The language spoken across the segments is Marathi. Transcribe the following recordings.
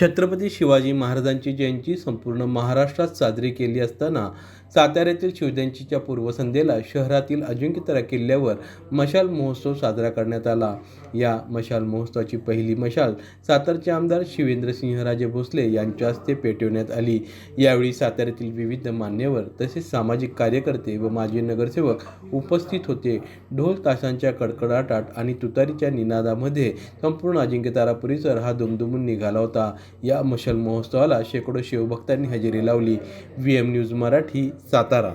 छत्रपती शिवाजी महाराजांची जयंती संपूर्ण महाराष्ट्रात साजरी केली असताना साताऱ्यातील शिवजयंतीच्या पूर्वसंध्येला शहरातील अजिंक्यतारा किल्ल्यावर मशाल महोत्सव साजरा करण्यात आला. या मशाल महोत्सवाची पहिली मशाल सातारचे आमदार शिवेंद्रसिंहराजे भोसले यांच्या हस्ते पेटवण्यात आली. यावेळी साताऱ्यातील विविध मान्यवर तसेच सामाजिक कार्यकर्ते व माजी नगरसेवक उपस्थित होते. ढोल ताशांच्या कडकडाटात आणि तुतारीच्या निनादामध्ये संपूर्ण अजिंक्यतारा परिसर हा दुमदुमून निघाला होता. या मशाल महोत्सवाला शेकडो शिवभक्तांनी हजेरी लावली. V M news Marathi Satara.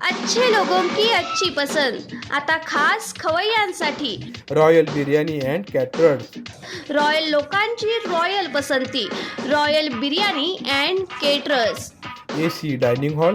अच्छे लोगों की अच्छी पसंद. आता खास खवय्यांसाठी royal biryani and caterers royal लोकांची रॉयल पसंती. Royal biryani and caterers A C dining hall